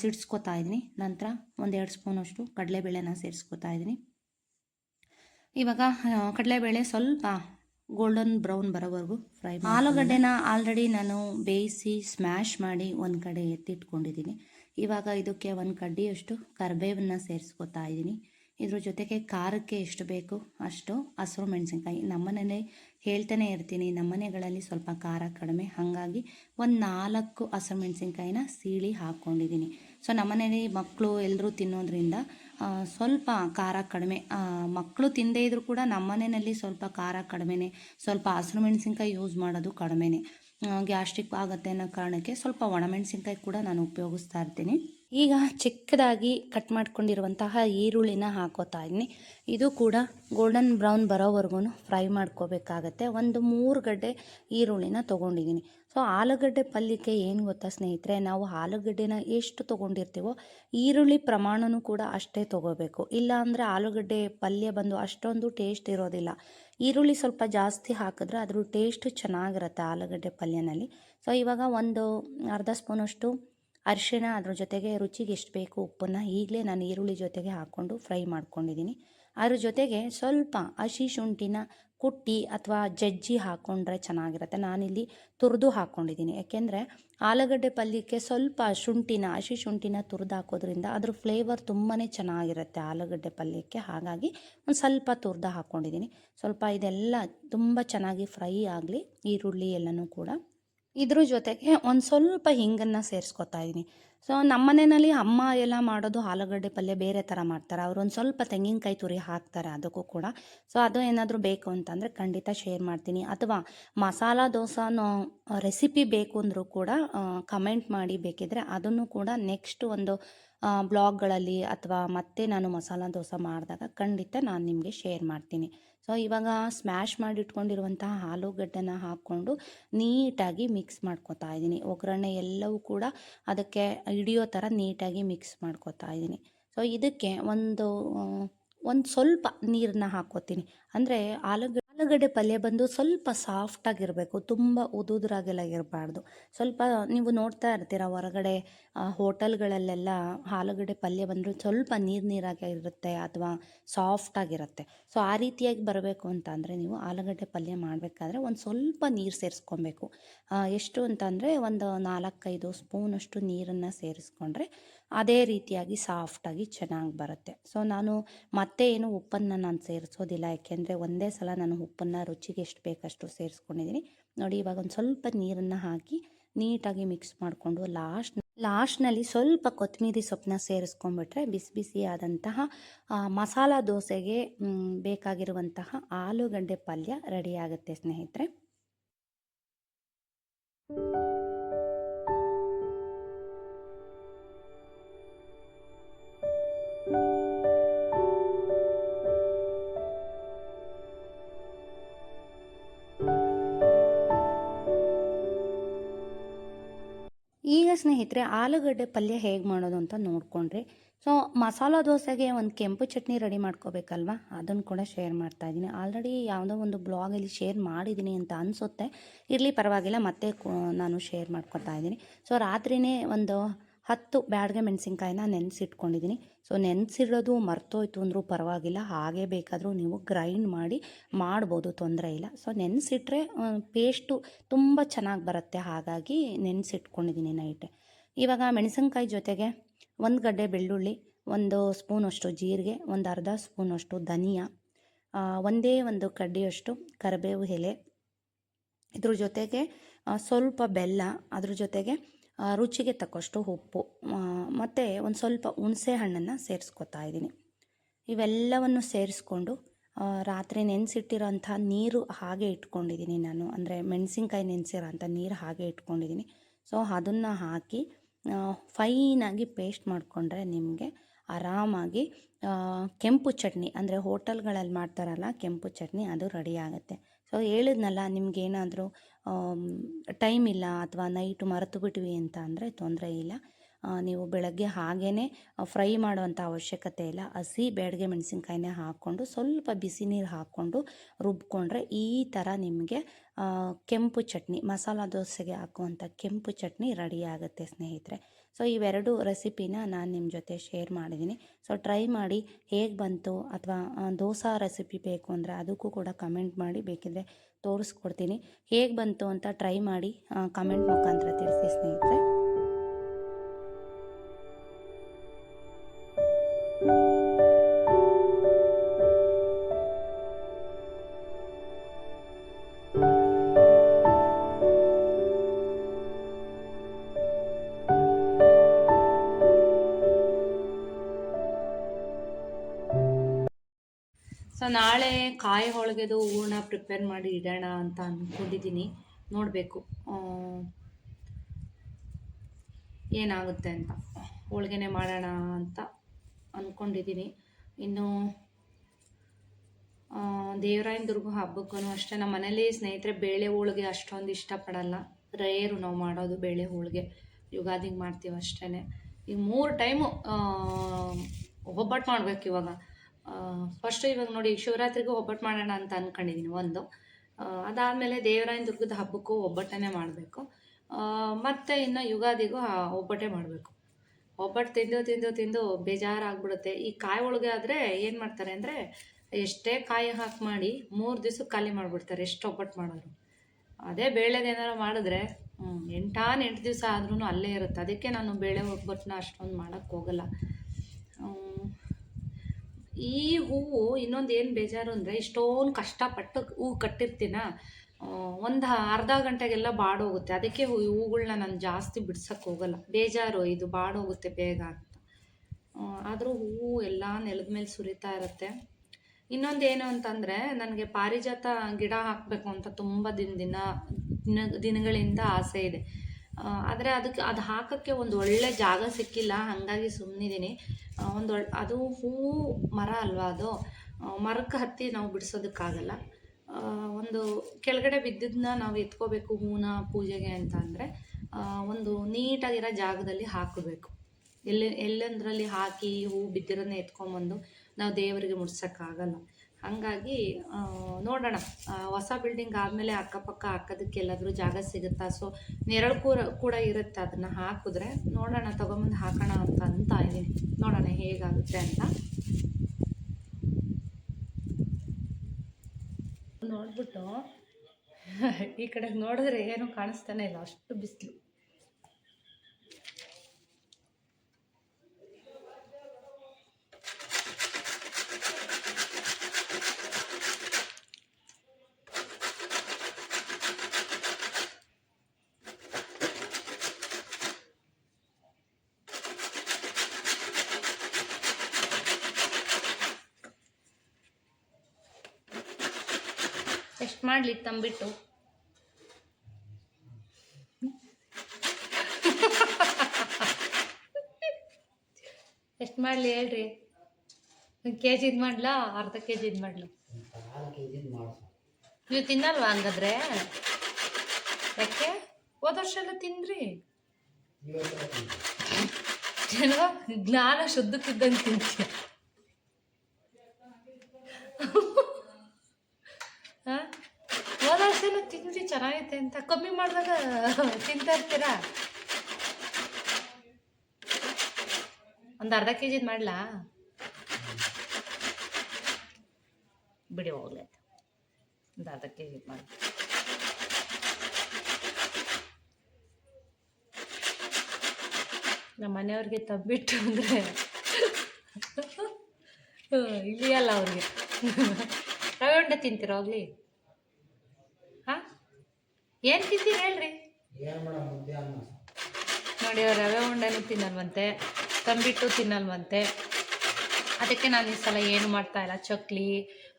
ಸಿಡ್ಸ್ಕೊತಾ ಇದ್ದೀನಿ. ನಂತರ ಒಂದು ಎರಡು ಸ್ಪೂನಷ್ಟು ಕಡಲೆಬೇಳೆನ ಸೇರಿಸ್ಕೊತಾ ಇದ್ದೀನಿ. ಇವಾಗ ಕಡಲೆಬೇಳೆ ಸ್ವಲ್ಪ ಗೋಲ್ಡನ್ ಬ್ರೌನ್ ಬರೋವರೆಗೂ ಫ್ರೈ ಆಲೂಗಡ್ಡೆನ ಆಲ್ರೆಡಿ ನಾನು ಬೇಯಿಸಿ ಸ್ಮ್ಯಾಶ್ ಮಾಡಿ ಒಂದು ಕಡೆ ಎತ್ತಿಟ್ಕೊಂಡಿದ್ದೀನಿ. ಇವಾಗ ಇದಕ್ಕೆ ಒಂದು ಕಡ್ಡಿಯಷ್ಟು ಕರಿಬೇವನ್ನು ಸೇರಿಸ್ಕೊತಾ ಇದ್ದೀನಿ. ಇದ್ರ ಜೊತೆಗೆ ಖಾರಕ್ಕೆ ಎಷ್ಟು ಬೇಕು ಅಷ್ಟು ಹಸಿರು ಮೆಣಸಿನ್ಕಾಯಿ. ನಮ್ಮನೇಲಿ ಹೇಳ್ತಾನೆ ಇರ್ತೀನಿ ನಮ್ಮನೆಗಳಲ್ಲಿ ಸ್ವಲ್ಪ ಖಾರ ಕಡಿಮೆ. ಹಾಗಾಗಿ ಒಂದು ನಾಲ್ಕು ಹಸಿರು ಮೆಣಸಿನ್ಕಾಯಿನ ಸೀಳಿ ಹಾಕ್ಕೊಂಡಿದ್ದೀನಿ ಸೊ ನಮ್ಮನೇಲಿ ಮಕ್ಕಳು ಎಲ್ಲರೂ ತಿನ್ನೋದ್ರಿಂದ ಸ್ವಲ್ಪ ಖಾರ ಕಡಿಮೆ. ಮಕ್ಕಳು ತಿಂದೇ ಇದ್ದರೂ ಕೂಡ ನಮ್ಮನೆಯಲ್ಲಿ ಸ್ವಲ್ಪ ಖಾರ ಕಡಿಮೆನೇ. ಸ್ವಲ್ಪ ಹಸಿರು ಮೆಣಸಿನ್ಕಾಯಿ ಯೂಸ್ ಮಾಡೋದು ಕಡಿಮೆನೆ. ಗ್ಯಾಸ್ಟ್ರಿಕ್ ಆಗುತ್ತೆ ಅನ್ನೋ ಕಾರಣಕ್ಕೆ ಸ್ವಲ್ಪ ಒಣಮೆಣಸಿನ್ಕಾಯಿ ಕೂಡ ನಾನು ಉಪಯೋಗಿಸ್ತಾ ಇರ್ತೀನಿ. ಈಗ ಚಿಕ್ಕದಾಗಿ ಕಟ್ ಮಾಡ್ಕೊಂಡಿರುವಂತಹ ಈರುಳ್ಳಿನ ಹಾಕೋತಾ ಇದ್ದೀನಿ. ಇದು ಕೂಡ ಗೋಲ್ಡನ್ ಬ್ರೌನ್ ಬರೋವರೆಗೂ ಫ್ರೈ ಮಾಡ್ಕೋಬೇಕಾಗತ್ತೆ. ಒಂದು ಮೂರು ಗಡ್ಡೆ ಈರುಳ್ಳಿನ ತೊಗೊಂಡಿದ್ದೀನಿ. ಸೊ ಆಲೂಗಡ್ಡೆ ಪಲ್ಯಕ್ಕೆ ಏನು ಗೊತ್ತಾ ಸ್ನೇಹಿತರೆ, ನಾವು ಆಲೂಗಡ್ಡೆನ ಎಷ್ಟು ತೊಗೊಂಡಿರ್ತೀವೋ ಈರುಳ್ಳಿ ಪ್ರಮಾಣನೂ ಕೂಡ ಅಷ್ಟೇ ತೊಗೋಬೇಕು. ಇಲ್ಲ ಅಂದರೆ ಆಲೂಗಡ್ಡೆ ಪಲ್ಯ ಬಂದು ಅಷ್ಟೊಂದು ಟೇಸ್ಟ್ ಇರೋದಿಲ್ಲ. ಈರುಳ್ಳಿ ಸ್ವಲ್ಪ ಜಾಸ್ತಿ ಹಾಕಿದ್ರೆ ಅದ್ರ ಟೇಸ್ಟ್ ಚೆನ್ನಾಗಿರುತ್ತೆ ಆಲೂಗಡ್ಡೆ ಪಲ್ಯನಲ್ಲಿ. ಸೊ ಇವಾಗ ಒಂದು ಅರ್ಧ ಸ್ಪೂನಷ್ಟು ಅರಿಶಿಣ ಅದ್ರ ಜೊತೆಗೆ ರುಚಿಗೆ ಎಷ್ಟು ಬೇಕು ಉಪ್ಪನ್ನು ಈಗಲೇ ನಾನು ಈರುಳ್ಳಿ ಜೊತೆಗೆ ಹಾಕ್ಕೊಂಡು ಫ್ರೈ ಮಾಡ್ಕೊಂಡಿದ್ದೀನಿ. ಅದ್ರ ಜೊತೆಗೆ ಸ್ವಲ್ಪ ಹಸಿ ಶುಂಠಿನ ಕುಟ್ಟಿ ಅಥವಾ ಜಜ್ಜಿ ಹಾಕ್ಕೊಂಡ್ರೆ ಚೆನ್ನಾಗಿರುತ್ತೆ. ನಾನಿಲ್ಲಿ ತುರಿದು ಹಾಕ್ಕೊಂಡಿದ್ದೀನಿ ಯಾಕೆಂದರೆ ಆಲೂಗಡ್ಡೆ ಪಲ್ಯಕ್ಕೆ ಸ್ವಲ್ಪ ಶುಂಠಿನ, ಹಸಿ ಶುಂಠಿನ ತುರಿದು ಹಾಕೋದ್ರಿಂದ ಅದ್ರ ಫ್ಲೇವರ್ ತುಂಬಾ ಚೆನ್ನಾಗಿರುತ್ತೆ ಆಲೂಗಡ್ಡೆ ಪಲ್ಯಕ್ಕೆ. ಹಾಗಾಗಿ ಒಂದು ಸ್ವಲ್ಪ ತುರ್ದು ಹಾಕ್ಕೊಂಡಿದ್ದೀನಿ ಸ್ವಲ್ಪ ಇದೆಲ್ಲ ತುಂಬ ಚೆನ್ನಾಗಿ ಫ್ರೈ ಆಗಲಿ ಈರುಳ್ಳಿ ಎಲ್ಲನೂ ಕೂಡ. ಇದ್ರ ಜೊತೆಗೆ ಒಂದು ಸ್ವಲ್ಪ ಹಿಂಗನ್ನು ಸೇರಿಸ್ಕೊತಾ ಇದ್ದೀನಿ ಸೊ ನಮ್ಮ ಮನೆಯಲ್ಲಿ ಅಮ್ಮ ಎಲ್ಲ ಮಾಡೋದು ಆಲೂಗಡ್ಡೆ ಪಲ್ಯ ಬೇರೆ ಥರ ಮಾಡ್ತಾರೆ. ಅವ್ರು ಒಂದು ಸ್ವಲ್ಪ ತೆಂಗಿನಕಾಯಿ ತುರಿ ಹಾಕ್ತಾರೆ ಅದಕ್ಕೂ ಕೂಡ. ಸೊ ಅದು ಏನಾದರೂ ಬೇಕು ಅಂತಂದರೆ ಖಂಡಿತ ಶೇರ್ ಮಾಡ್ತೀನಿ. ಅಥವಾ ಮಸಾಲ ದೋಸಾನೋ ರೆಸಿಪಿ ಬೇಕು ಅಂದರೂ ಕೂಡ ಕಮೆಂಟ್ ಮಾಡಿ ಬೇಕಿದ್ರೆ ಅದನ್ನು ಕೂಡ ನೆಕ್ಸ್ಟ್ ಒಂದು ಬ್ಲಾಗ್ಗಳಲ್ಲಿ ಅಥವಾ ಮತ್ತೆ ನಾನು ಮಸಾಲ ದೋಸೆ ಮಾಡಿದಾಗ ಖಂಡಿತ ನಾನು ನಿಮಗೆ ಶೇರ್ ಮಾಡ್ತೀನಿ. ಸೊ, ಇವಾಗ ಸ್ಮ್ಯಾಶ್ ಮಾಡಿ ಇಟ್ಕೊಂಡಿರುವಂತಹ ಆಲೂಗಡ್ಡೆನ ಹಾಕ್ಕೊಂಡು ನೀಟಾಗಿ ಮಿಕ್ಸ್ ಮಾಡ್ಕೊತಾ ಇದ್ದೀನಿ. ಒಗ್ಗರಣೆ ಎಲ್ಲವೂ ಕೂಡ ಅದಕ್ಕೆ ಹಿಡಿಯೋ ಥರ ನೀಟಾಗಿ ಮಿಕ್ಸ್ ಮಾಡ್ಕೊತಾ ಇದ್ದೀನಿ. ಸೊ, ಇದಕ್ಕೆ ಒಂದು ಒಂದು ಸ್ವಲ್ಪ ನೀರನ್ನ ಹಾಕ್ಕೋತೀನಿ. ಅಂದರೆ ಆಲೂಗಡ್ಡೆ ಆಲೂಗಡ್ಡೆ ಪಲ್ಯ ಬಂದು ಸ್ವಲ್ಪ ಸಾಫ್ಟಾಗಿರಬೇಕು, ತುಂಬ ಉದುದ್ರಾಗೆಲ್ಲ ಇರಬಾರ್ದು. ಸ್ವಲ್ಪ ನೀವು ನೋಡ್ತಾ ಇರ್ತೀರ ಹೊರಗಡೆ ಹೋಟೆಲ್ಗಳಲ್ಲೆಲ್ಲ ಆಲೂಗಡ್ಡೆ ಪಲ್ಯ ಬಂದರೂ ಸ್ವಲ್ಪ ನೀರು ನೀರಾಗಿ ಇರುತ್ತೆ ಅಥವಾ ಸಾಫ್ಟಾಗಿರುತ್ತೆ. ಸೊ, ಆ ರೀತಿಯಾಗಿ ಬರಬೇಕು ಅಂತ ಅಂದರೆ ನೀವು ಆಲೂಗಡ್ಡೆ ಪಲ್ಯ ಮಾಡಬೇಕಾದ್ರೆ ಒಂದು ಸ್ವಲ್ಪ ನೀರು ಸೇರಿಸ್ಕೊಬೇಕು. ಎಷ್ಟು ಅಂತಂದರೆ ಒಂದು ನಾಲ್ಕೈದು ಸ್ಪೂನಷ್ಟು ನೀರನ್ನು ಸೇರಿಸ್ಕೊಂಡ್ರೆ ಅದೇ ರೀತಿಯಾಗಿ ಸಾಫ್ಟಾಗಿ ಚೆನ್ನಾಗಿ ಬರುತ್ತೆ. ಸೊ ನಾನು ಮತ್ತೆ ಏನು ಉಪ್ಪನ್ನು ನಾನು ಸೇರಿಸೋದಿಲ್ಲ. ಯಾಕೆಂದರೆ ಒಂದೇ ಸಲ ನಾನು ಉಪ್ಪನ್ನು ರುಚಿಗೆ ಎಷ್ಟು ಬೇಕಷ್ಟು ಸೇರಿಸ್ಕೊಂಡಿದ್ದೀನಿ ನೋಡಿ, ಇವಾಗ ಒಂದು ಸ್ವಲ್ಪ ನೀರನ್ನು ಹಾಕಿ ನೀಟಾಗಿ ಮಿಕ್ಸ್ ಮಾಡಿಕೊಂಡು ಲಾಸ್ಟ್ ಲಾಸ್ಟ್ನಲ್ಲಿ ಸ್ವಲ್ಪ ಕೊತ್ತಂಬರಿ ಸೊಪ್ಪನ್ನ ಸೇರಿಸ್ಕೊಂಡ್ಬಿಟ್ರೆ ಬಿಸಿ ಬಿಸಿ ಆದಂತಹ ಮಸಾಲ ದೋಸೆಗೆ ಬೇಕಾಗಿರುವಂತಹ ಆಲೂಗಡ್ಡೆ ಪಲ್ಯ ರೆಡಿ ಆಗುತ್ತೆ ಸ್ನೇಹಿತರೆ. ಸ್ನೇಹಿತರೆ, ಆಲೂಗಡ್ಡೆ ಪಲ್ಯ ಹೇಗೆ ಮಾಡೋದು ಅಂತ ನೋಡಿಕೊಂಡ್ರಿ, ಸೊ ಮಸಾಲ ದೋಸೆಗೆ ಒಂದು ಕೆಂಪು ಚಟ್ನಿ ರೆಡಿ ಮಾಡ್ಕೋಬೇಕಲ್ವಾ? ಅದನ್ನು ಕೂಡ ಶೇರ್ ಮಾಡ್ತಾ ಇದ್ದೀನಿ. ಆಲ್ರೆಡಿ ಯಾವುದೋ ಒಂದು ಬ್ಲಾಗಲ್ಲಿ ಶೇರ್ ಮಾಡಿದ್ದೀನಿ ಅಂತ ಅನಿಸುತ್ತೆ. ಇರಲಿ ಪರವಾಗಿಲ್ಲ, ಮತ್ತೆ ನಾನು ಶೇರ್ ಮಾಡ್ಕೊತಾ ಇದ್ದೀನಿ. ಸೊ ರಾತ್ರಿಯೇ ಒಂದು ಹತ್ತು ಬ್ಯಾಡ್ಗೆ ಮೆಣಸಿನ್ಕಾಯಿನ ನೆನೆಸಿಟ್ಕೊಂಡಿದ್ದೀನಿ. ಸೊ ನೆನೆಸಿಡೋದು ಮರ್ತೋಯ್ತು ಅಂದರೂ ಪರವಾಗಿಲ್ಲ, ಹಾಗೆ ಬೇಕಾದರೂ ನೀವು ಗ್ರೈಂಡ್ ಮಾಡಿ ಮಾಡ್ಬೋದು, ತೊಂದರೆ ಇಲ್ಲ. ಸೊ ನೆನೆಸಿಟ್ರೆ ಪೇಸ್ಟು ತುಂಬ ಚೆನ್ನಾಗಿ ಬರುತ್ತೆ. ಹಾಗಾಗಿ ನೆನೆಸಿಟ್ಕೊಂಡಿದ್ದೀನಿ ನೈಟೆ. ಇವಾಗ ಮೆಣಸಿನ್ಕಾಯಿ ಜೊತೆಗೆ ಒಂದು ಗಡ್ಡೆ ಬೆಳ್ಳುಳ್ಳಿ, ಒಂದು ಸ್ಪೂನಷ್ಟು ಜೀರಿಗೆ, ಒಂದು ಅರ್ಧ ಸ್ಪೂನಷ್ಟು ಧನಿಯಾ ಒಂದೇ ಒಂದು ಕಡ್ಡಿಯಷ್ಟು ಕರಿಬೇವು ಎಲೆ. ಇದ್ರ ಜೊತೆಗೆ ಸ್ವಲ್ಪ ಬೆಲ್ಲ, ಅದ್ರ ಜೊತೆಗೆ ರುಚಿಗೆ ತಕ್ಕಷ್ಟು ಉಪ್ಪು ಮತ್ತು ಒಂದು ಸ್ವಲ್ಪ ಹುಣಸೆ ಹಣ್ಣನ್ನು ಸೇರಿಸ್ಕೊತಾ ಇದ್ದೀನಿ. ಇವೆಲ್ಲವನ್ನು ಸೇರಿಸ್ಕೊಂಡು ರಾತ್ರಿ ನೆನೆಸಿಟ್ಟಿರೋಂಥ ನೀರು ಹಾಗೆ ಇಟ್ಕೊಂಡಿದ್ದೀನಿ ನಾನು. ಅಂದರೆ ಮೆಣಸಿನ್ಕಾಯಿ ನೆನೆಸಿರೋಂಥ ನೀರು ಹಾಗೆ ಇಟ್ಕೊಂಡಿದ್ದೀನಿ. ಸೊ ಅದನ್ನು ಹಾಕಿ ಫೈನಾಗಿ ಪೇಸ್ಟ್ ಮಾಡಿಕೊಂಡ್ರೆ ನಿಮಗೆ ಆರಾಮಾಗಿ ಕೆಂಪು ಚಟ್ನಿ ಅಂದರೆ ಹೋಟೆಲ್ಗಳಲ್ಲಿ ಮಾಡ್ತಾರಲ್ಲ ಕೆಂಪು ಚಟ್ನಿ ಅದು ರೆಡಿ ಆಗುತ್ತೆ. ಸೊ ಹೇಳಿದ್ನಲ್ಲ ನಿಮಗೇನಾದರೂ ಟೈಮ್ ಇಲ್ಲ ಅಥವಾ ನೈಟ್ ಮರೆತು ಬಿಟ್ವಿ ಅಂತ ಅಂದರೆ ತೊಂದರೆ ಇಲ್ಲ. ನೀವು ಬೆಳಗ್ಗೆ ಹಾಗೇ ಫ್ರೈ ಮಾಡುವಂಥ ಅವಶ್ಯಕತೆ ಇಲ್ಲ. ಹಸಿ ಬೇಡಿಗೆ ಮೆಣಸಿನ್ಕಾಯಿನೇ ಹಾಕ್ಕೊಂಡು ಸ್ವಲ್ಪ ಬಿಸಿ ನೀರು ಹಾಕ್ಕೊಂಡು ರುಬ್ಕೊಂಡ್ರೆ ಈ ಥರ ನಿಮಗೆ ಕೆಂಪು ಚಟ್ನಿ, ಮಸಾಲ ದೋಸೆಗೆ ಹಾಕುವಂಥ ಕೆಂಪು ಚಟ್ನಿ ರೆಡಿ ಆಗುತ್ತೆ ಸ್ನೇಹಿತರೆ. ಸೊ ಇವೆರಡು ರೆಸಿಪಿನ ನಾನು ನಿಮ್ಮ ಜೊತೆ ಶೇರ್ ಮಾಡಿದ್ದೀನಿ ಸೊ ಟ್ರೈ ಮಾಡಿ ಹೇಗೆ ಬಂತು ಅಥವಾ ದೋಸೆ ರೆಸಿಪಿ ಬೇಕು ಅಂದರೆ ಅದಕ್ಕೂ ಕೂಡ ಕಮೆಂಟ್ ಮಾಡಿ, ಬೇಕಿದ್ರೆ ತೋರಿಸ್ಕೊಡ್ತೀನಿ. ಹೇಗೆ ಬಂತು ಅಂತ ಟ್ರೈ ಮಾಡಿ ಕಮೆಂಟ್ ಮುಖಾಂತರ ತಿಳಿಸಿ ಸ್ನೇಹಿತರೆ. ಕಾಯಿ ಹೋಳಿಗೆದು ಹೂರ್ಣ ಪ್ರಿಪೇರ್ ಮಾಡಿ ಇಡೋಣ ಅಂತ ಅಂದ್ಕೊಂಡಿದ್ದೀನಿ ನೋಡಬೇಕು. ಏನಾಗುತ್ತೆ ಅಂತ. ಹೋಳಿಗೆನೆ ಮಾಡೋಣ ಅಂತ ಅಂದ್ಕೊಂಡಿದ್ದೀನಿ ಇನ್ನು ದೇವರಾಯನ ದುರ್ಗ ಹಬ್ಬಕ್ಕೂ ಅಷ್ಟೇ. ನಮ್ಮ ಮನೇಲಿ ಸ್ನೇಹಿತರೆ, ಬೇಳೆ ಹೋಳಿಗೆ ಅಷ್ಟೊಂದು ಇಷ್ಟಪಡಲ್ಲ. ರೇರು ನಾವು ಮಾಡೋದು ಬೇಳೆ ಹೋಳಿಗೆ. ಯುಗಾದಿಗೆ ಮಾಡ್ತೀವಿ ಅಷ್ಟೇ ಈಗ ಮೂರು ಟೈಮು ಒಬ್ಬಟ್ಟು ಮಾಡ್ಬೇಕು ಇವಾಗ. ಫಸ್ಟ್ ಇವಾಗ ನೋಡಿ ಶಿವರಾತ್ರಿಗೂ ಒಬ್ಬಟ್ಟು ಮಾಡೋಣ ಅಂತ ಅಂದ್ಕೊಂಡಿದ್ದೀನಿ ಒಂದು. ಅದಾದಮೇಲೆ ದೇವರಾಯನ ದುರ್ಗದ ಹಬ್ಬಕ್ಕೂ ಒಬ್ಬಟ್ಟನೇ ಮಾಡಬೇಕು. ಮತ್ತು ಇನ್ನು ಯುಗಾದಿಗೂ ಒಬ್ಬಟ್ಟೆ ಮಾಡಬೇಕು. ಒಬ್ಬಟ್ಟು ತಿಂದು ತಿಂದು ತಿಂದು ಬೇಜಾರಾಗ್ಬಿಡುತ್ತೆ. ಈ ಕಾಯಿ ಒಳಗೆ ಆದರೆ ಏನು ಮಾಡ್ತಾರೆ ಅಂದರೆ ಎಷ್ಟೇ ಕಾಯಿ ಹಾಕಿ ಮಾಡಿ ಮೂರು ದಿವ್ಸಕ್ಕೆ ಖಾಲಿ ಮಾಡಿಬಿಡ್ತಾರೆ ಎಷ್ಟು ಒಬ್ಬಟ್ಟು ಮಾಡೋರು. ಅದೇ ಬೇಳೆದೇನಾರು ಮಾಡಿದ್ರೆ ಎಂಟಾನ್ ಎಂಟು ದಿವಸ ಆದ್ರೂ ಅಲ್ಲೇ ಇರುತ್ತೆ. ಅದಕ್ಕೆ ನಾನು ಬೇಳೆ ಒಬ್ಬಟ್ಟನ್ನ ಅಷ್ಟೊಂದು ಮಾಡೋಕ್ಕೆ ಹೋಗಲ್ಲ. ಈ ಹೂವು ಇನ್ನೊಂದು ಏನು ಬೇಜಾರು ಅಂದರೆ ಇಷ್ಟೊಂದು ಕಷ್ಟಪಟ್ಟು ಹೂವು ಕಟ್ಟಿರ್ತೀನ ಒಂದು ಅರ್ಧ ಗಂಟೆಗೆಲ್ಲ ಬಾಡೋಗುತ್ತೆ. ಅದಕ್ಕೆ ಹೂ ಹೂಗಳನ್ನ ನಾನು ಜಾಸ್ತಿ ಬಿಡ್ಸಕ್ಕೆ ಹೋಗಲ್ಲ. ಬೇಜಾರು, ಇದು ಬಾಡೋಗುತ್ತೆ ಬೇಗ ಅಂತ. ಆದರೂ ಹೂವು ಎಲ್ಲ ನೆಲದ ಮೇಲೆ ಸುರಿತಾ ಇರುತ್ತೆ. ಇನ್ನೊಂದು ಏನು ಅಂತಂದರೆ ನನಗೆ ಪಾರಿಜಾತ ಗಿಡ ಹಾಕಬೇಕು ಅಂತ ತುಂಬ ದಿನ ದಿನ ದಿನ, ದಿನಗಳಿಂದ ಆಸೆ ಇದೆ. ಆದರೆ ಅದಕ್ಕೆ ಅದು ಹಾಕೋಕ್ಕೆ ಒಂದು ಒಳ್ಳೆ ಜಾಗ ಸಿಕ್ಕಿಲ್ಲ, ಹಾಗಾಗಿ ಸುಮ್ಮನಿದ್ದೀನಿ ಒಂದು ಅದು ಹೂವು ಮರ ಅಲ್ವಾ ಅದು? ಮರಕ್ಕೆ ಹತ್ತಿ ನಾವು ಬಿಡಿಸೋದಕ್ಕಾಗಲ್ಲ. ಒಂದು ಕೆಳಗಡೆ ಬಿದ್ದಿದ್ದನ್ನ ನಾವು ಎತ್ಕೋಬೇಕು ಹೂನ ಪೂಜೆಗೆ ಅಂತ ಅಂದರೆ ಒಂದು ನೀಟಾಗಿರೋ ಜಾಗದಲ್ಲಿ ಹಾಕಬೇಕು. ಎಲ್ಲಿ, ಎಲ್ಲಂದ್ರಲ್ಲಿ ಹಾಕಿ ಹೂ ಬಿದ್ದಿರೋದನ್ನ ಎತ್ಕೊಂಬಂದು ನಾವು ದೇವರಿಗೆ ಮುಡ್ಸೋಕ್ಕಾಗಲ್ಲ ಹಾಗಾಗಿ ನೋಡೋಣ. ಹೊಸ ಬಿಲ್ಡಿಂಗ್ ಆದಮೇಲೆ ಅಕ್ಕಪಕ್ಕ ಹಾಕೋದಕ್ಕೆ ಎಲ್ಲಾದರೂ ಜಾಗ ಸಿಗುತ್ತಾ? ಸೊ ನೆರಳು ಕೂಡ ಕೂಡ ಇರುತ್ತೆ ಅದನ್ನು ಹಾಕಿದ್ರೆ. ನೋಡೋಣ, ತೊಗೊಂಬಂದು ಹಾಕೋಣ ಅಂತ ಅಂತ ಇದ್ದೀನಿ. ನೋಡೋಣ ಹೇಗಾಗುತ್ತೆ ಅಂತ. ನೋಡ್ಬಿಟ್ಟು ಈ ಕಡೆ ನೋಡಿದ್ರೆ ಏನು ಕಾಣಿಸ್ತಾನೆ ಇಲ್ಲ. ಅಷ್ಟು ಬಿಸಿಲು. ಎಷ್ಟು ಮಾಡಲಿ ತಂಬಿಟ್ಟು. ಎಷ್ಟು ಮಾಡಲಿ ಹೇಳ್ರಿ? ಒಂದು ಕೆ ಜಿದು ಮಾಡ್ಲಾ? ಅರ್ಧ ಕೆ ಜಿದು ಮಾಡ್ಲಾ? ನೀವು ತಿನ್ನಲ್ವಾ ಹಂಗಾದ್ರೆ? ಯಾಕೆ? ಹೋದ ವರ್ಷ ಎಲ್ಲ ತಿಂದ್ರಿ? ಜನ ಜ್ಞಾನ ಶುದ್ಧಕ್ಕಿದ್ದಂಗೆ ತಿಂತೀಯ ಹಾಂ ಹೋದ ವರ್ಷ ಎಲ್ಲ ತಿಂದ್ರಿ ಚೆನ್ನಾಗೈತೆ ಅಂತ ಕಮ್ಮಿ ಮಾಡಿದಾಗ ತಿಂತಾ ಇರ್ತೀರಾ? ಒಂದು ಅರ್ಧ ಕೆ ಜಿದು ಮಾಡಲಾ? ಬಿಡಿ ಹೋಗ್ಲಿ ಒಂದು ಅರ್ಧ ಕೆ ಜಿದು ಮಾಡಿ. ನಮ್ಮ ಮನೆಯವ್ರಿಗೆ ತಬ್ಬಿಟ್ಟು ಅಂದರೆ ಇಳಿಯಲ್ಲ ಅವ್ರಿಗೆ. ರವೆ ಉಂಡೆ ತಿಂತೀರ ಹೋಗ್ಲಿ? ಏನು ತಿಂತೀರಿ ಹೇಳ್ರಿ? ನೋಡಿ ಅವ್ರು ರವೆ ಉಂಡೆನೂ ತಿನ್ನಲ್ವಂತೆ ತಂಬಿಟ್ಟು ತಿನ್ನಲ್ವಂತೆ. ಅದಕ್ಕೆ ನಾನು ಈ ಸಲ ಏನು ಮಾಡ್ತಾ ಇಲ್ಲ. ಚಕ್ಲಿ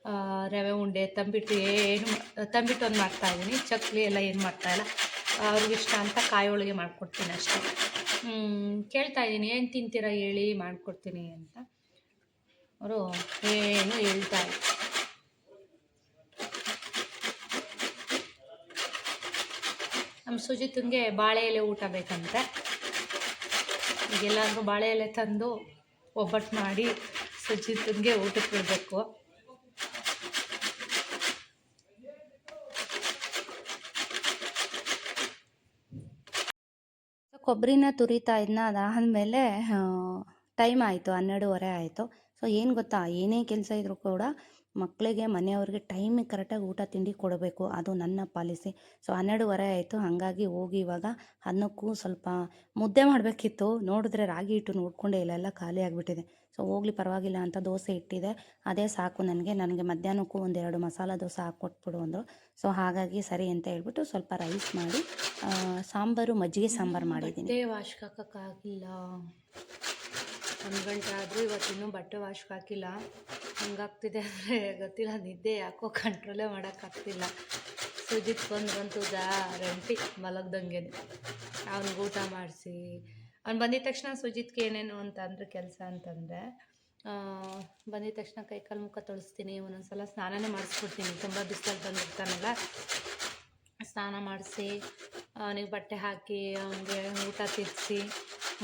ಆ, ರವೆ ಉಂಡೆ ತಂಬಿಟ್ಟು ಏನು ತಂಬಿಟ್ಟು ಒಂದು ಮಾಡ್ತಾ ಇದ್ದೀನಿ. ಚಕ್ಲಿ ಎಲ್ಲ ಏನು ಮಾಡ್ತಾ ಇಲ್ಲ. ಅವ್ರಿಗೆ ಇಷ್ಟ ಅಂತ ಕಾಯಿ ಹೋಳಿಗೆ ಮಾಡಿಕೊಡ್ತೀನಿ ಅಷ್ಟೇ. ಹ್ಮ್, ಕೇಳ್ತಾ ಇದ್ದೀನಿ. ಏನು ತಿಂತೀರಾ ಹೇಳಿ ಮಾಡಿಕೊಡ್ತೀನಿ ಅಂತ. ಅವರು ಏನು ಹೇಳ್ತಾ ಇಲ್ಲ. ನಮ್ಮ ಸುಜಿತಂಗೆ ಬಾಳೆ ಎಲೆ ಊಟ ಬೇಕಂತೆ. ಈಗೆಲ್ಲಾದರೂ ಬಾಳೆ ಎಲೆ ತಂದು ಒಬ್ಬಟ್ಟು ಮಾಡಿ ಸುಜಿತಂಗೆ ಊಟಕ್ಕೆ ಬಿಡಬೇಕು. ಕೊಬ್ಬರಿನ ತುರಿತಾ ಇದ್ನ ಅದಾದಮೇಲೆ ಟೈಮ್ ಆಯಿತು, ಹನ್ನೆರಡೂವರೆ ಆಯಿತು. ಸೊ, ಏನು ಗೊತ್ತಾ, ಏನೇ ಕೆಲಸ ಇದ್ರೂ ಕೂಡ ಮಕ್ಕಳಿಗೆ ಮನೆಯವ್ರಿಗೆ ಟೈಮಿಗೆ ಕರೆಕ್ಟಾಗಿ ಊಟ ತಿಂಡಿ ಕೊಡಬೇಕು. ಅದು ನನ್ನ ಪಾಲಿಸಿ ಸೊ ಹನ್ನೆರಡುವರೆ ಆಯಿತು. ಹಾಗಾಗಿ ಹೋಗಿ ಇವಾಗ ಅನ್ನಕ್ಕೂ ಸ್ವಲ್ಪ ಮುದ್ದೆ ಮಾಡಬೇಕಿತ್ತು. ನೋಡಿದ್ರೆ ರಾಗಿ ಹಿಟ್ಟು ನೋಡಿಕೊಂಡೆ ಇಲ್ಲೆಲ್ಲ ಖಾಲಿ ಆಗಿಬಿಟ್ಟಿದೆ. ಸೊ ಹೋಗ್ಲಿ, ಪರವಾಗಿಲ್ಲ ಅಂತ ದೋಸೆ ಇಟ್ಟಿದೆ. ಅದೇ ಸಾಕು ನನಗೆ. ನನಗೆ ಮಧ್ಯಾಹ್ನಕ್ಕೂ ಒಂದೆರಡು ಮಸಾಲ ದೋಸೆ ಹಾಕ್ಕೊಟ್ಬಿಡು ಅಂದರು. ಸೊ ಹಾಗಾಗಿ ಸರಿ ಅಂತ ಹೇಳ್ಬಿಟ್ಟು ಸ್ವಲ್ಪ ರೈಸ್ ಮಾಡಿ ಸಾಂಬಾರು ಮಜ್ಜಿಗೆ ಸಾಂಬಾರು ಮಾಡಿದ್ದೀನಿ. ವಾಶ್ಕಾಕಾಗಿಲ್ಲ ಒಂದು ಗಂಟೆ ಆದರೂ ಇವತ್ತಿನ್ನೂ ಬಟ್ಟೆ ವಾಶ್ ಹಾಕಿಲ್ಲ. ಹಂಗಾಗ್ತಿದೆ ಅಂದರೆ ಗೊತ್ತಿಲ್ಲ, ನಿದ್ದೆ ಯಾಕೋ ಕಂಟ್ರೋಲೇ ಮಾಡೋಕ್ಕಾಗ್ತಿಲ್ಲ. ಸುಜಿತ್ ಬಂದ್ರಂತೂ ಗ್ಯಾರಂಟಿ ಮಲಗ್ದಂಗೆ ಅವ್ನಿಗೆ ಊಟ ಮಾಡಿಸಿ. ಅವ್ನು ಬಂದಿದ ತಕ್ಷಣ ಸುಜಿತ್ಗೆ ಏನೇನು ಅಂತ ಅಂದರೆ ಕೆಲಸ ಅಂತಂದರೆ ಬಂದಿದ ತಕ್ಷಣ ಕೈಕಾಲು ಮುಖ ತೊಳಿಸ್ತೀನಿ, ಒಂದೊಂದ್ಸಲ ಸ್ನಾನನೇ ಮಾಡಿಸ್ಕೊಡ್ತೀನಿ. ತುಂಬ ಬಿಸಿಲಲ್ಲಿ ಬಂದಿರ್ತಾನಲ್ಲ. ಸ್ನಾನ ಮಾಡಿಸಿ, ಅವನಿಗೆ ಬಟ್ಟೆ ಹಾಕಿ, ಅವನಿಗೆ ಊಟ ತಿನ್ನಿಸಿ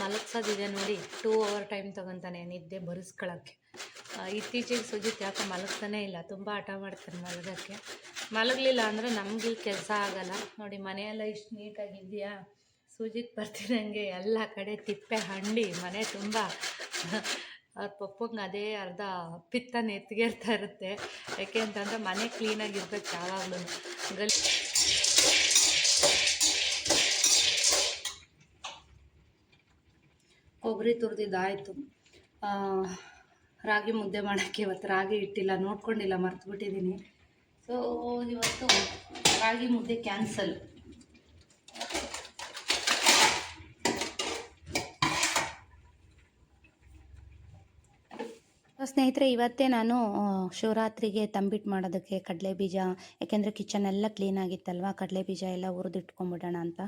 ಮಲಗ್ಸೋದಿದೆ ನೋಡಿ ಟೂ ಅವರ್ ಟೈಮ್ ತೊಗೊತಾನೆ ನಿದ್ದೆ ಬರೆಸ್ಕೊಳ್ಳೋಕ್ಕೆ ಇತ್ತೀಚೆಗೆ ಸುಜಿತ್ ಯಾಕೆ ಮಲಗ್ತಾನೇ ಇಲ್ಲ, ತುಂಬ ಹಠ ಮಾಡ್ತಾನೆ ಮಲಗೋಕ್ಕೆ. ಮಲಗಲಿಲ್ಲ ಅಂದರೆ ನಮಗೆ ಕೆಲಸ ಆಗಲ್ಲ. ನೋಡಿ, ಮನೆಯೆಲ್ಲ ಇಷ್ಟು ನೀಟಾಗಿದೆಯಾ ಸುಜಿತ್ ಬರ್ತಿದ್ದಂಗೆ ಎಲ್ಲ ಕಡೆ ತಿಪ್ಪೆ ಹಂಡಿ, ಮನೆ ತುಂಬ. ಅವ್ರ ಪಪ್ಪಂಗೆ ಅದೇ ಅರ್ಧ ಪಿತ್ತ ನೆತ್ತಿಗೇರ್ತಾ ಇರುತ್ತೆ. ಯಾಕೆ ಅಂತಂದರೆ ಮನೆ ಕ್ಲೀನಾಗಿರ್ಬೇಕು ಯಾವಾಗಲೂ. ಗಲ್ ಕೊಬ್ಬರಿ ತುರಿದಿದ್ದಾಯಿತು ರಾಗಿ ಮುದ್ದೆ ಮಾಡೋಕ್ಕೆ ಇವತ್ತು ರಾಗಿ ಇಟ್ಟಿಲ್ಲ, ನೋಡ್ಕೊಂಡಿಲ್ಲ ಮರ್ತುಬಿಟ್ಟಿದ್ದೀನಿ ಸೊ ಇವತ್ತು ರಾಗಿ ಮುದ್ದೆ ಕ್ಯಾನ್ಸಲ್ ಸ್ನೇಹಿತರೆ, ಇವತ್ತೇ ನಾನು ಶಿವರಾತ್ರಿಗೆ ತಂಬಿಟ್ಟು ಮಾಡೋದಕ್ಕೆ ಕಡಲೆ ಬೀಜ ಯಾಕೆಂದರೆ ಕಿಚನ್ ಎಲ್ಲ ಕ್ಲೀನ್ ಆಗಿತ್ತಲ್ವ? ಕಡಲೆ ಬೀಜ ಎಲ್ಲ ಹುರಿದಿಟ್ಕೊಂಬಿಡೋಣ ಅಂತ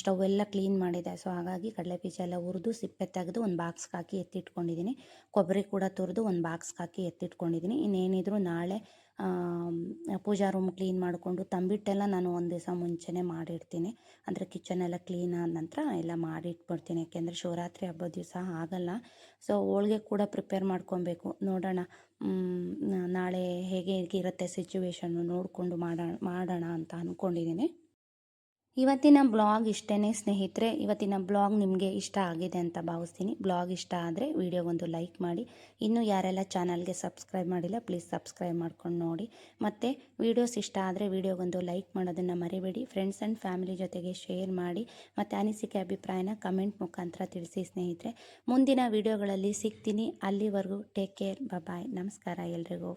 ಸ್ಟವ್ ಎಲ್ಲ ಕ್ಲೀನ್ ಮಾಡಿದೆ. ಸೊ ಹಾಗಾಗಿ ಕಡಲೆ ಬೀಜ ಎಲ್ಲ ಹುರಿದು ಸಿಪ್ಪೆ ತೆಗೆದು ಒಂದು ಬಾಕ್ಸ್ಗೆ ಹಾಕಿ ಎತ್ತಿಟ್ಕೊಂಡಿದ್ದೀನಿ ಕೊಬ್ಬರಿ ಕೂಡ ತುರಿದು ಒಂದು ಬಾಕ್ಸ್ಗೆ ಹಾಕಿ ಎತ್ತಿಟ್ಕೊಂಡಿದ್ದೀನಿ ಇನ್ನೇನಿದ್ರು ನಾಳೆ ಪೂಜಾ ರೂಮ್ ಕ್ಲೀನ್ ಮಾಡಿಕೊಂಡು ತಂಬಿಟ್ಟೆಲ್ಲ ನಾನು ಒಂದು ದಿವಸ ಮುಂಚೆನೇ ಮಾಡಿಡ್ತೀನಿ ಅಂದರೆ ಕಿಚನ್ ಎಲ್ಲ ಕ್ಲೀನ್ ಆದ ನಂತರ ಎಲ್ಲ ಮಾಡಿಟ್ಬಿಡ್ತೀನಿ. ಯಾಕೆಂದರೆ ಶಿವರಾತ್ರಿ ಹಬ್ಬದ ದಿವಸ ಆಗಲ್ಲ. ಸೊ ಹೋಳ್ಗೆ ಕೂಡ ಪ್ರಿಪೇರ್ ಮಾಡ್ಕೊಬೇಕು. ನೋಡೋಣ. ನಾಳೆ ಹೇಗೆ ಇರುತ್ತೆ ಸಿಚುವೇಶನ್ನು ನೋಡಿಕೊಂಡು ಮಾಡೋಣ ಮಾಡೋಣ ಅಂತ ಅಂದ್ಕೊಂಡಿದ್ದೀನಿ ಇವತ್ತಿನ ಬ್ಲಾಗ್ ಇಷ್ಟೇ ಸ್ನೇಹಿತರೆ. ಇವತ್ತಿನ ಬ್ಲಾಗ್ ನಿಮಗೆ ಇಷ್ಟ ಆಗಿದೆ ಅಂತ ಭಾವಿಸ್ತೀನಿ. ಬ್ಲಾಗ್ ಇಷ್ಟ ಆದರೆ ವಿಡಿಯೋಗೊಂದು ಲೈಕ್ ಮಾಡಿ. ಇನ್ನೂ ಯಾರೆಲ್ಲ ಚಾನಲ್ಗೆ ಸಬ್ಸ್ಕ್ರೈಬ್ ಮಾಡಿಲ್ಲ, ಪ್ಲೀಸ್ ಸಬ್ಸ್ಕ್ರೈಬ್ ಮಾಡ್ಕೊಂಡು ನೋಡಿ. ಮತ್ತು ವೀಡಿಯೋಸ್ ಇಷ್ಟ ಆದರೆ ವಿಡಿಯೋಗೊಂದು ಲೈಕ್ ಮಾಡೋದನ್ನು ಮರಿಬೇಡಿ. ಫ್ರೆಂಡ್ಸ್ ಆ್ಯಂಡ್ ಫ್ಯಾಮಿಲಿ ಜೊತೆಗೆ ಶೇರ್ ಮಾಡಿ. ಮತ್ತು ಅನಿಸಿಕೆ, ಅಭಿಪ್ರಾಯನ ಕಮೆಂಟ್ ಮುಖಾಂತರ ತಿಳಿಸಿ ಸ್ನೇಹಿತರೆ. ಮುಂದಿನ ವಿಡಿಯೋಗಳಲ್ಲಿ ಸಿಗ್ತೀನಿ. ಅಲ್ಲಿವರೆಗೂ ಟೇಕ್ ಕೇರ್ ಬಾಯ್ ನಮಸ್ಕಾರ ಎಲ್ರಿಗೂ.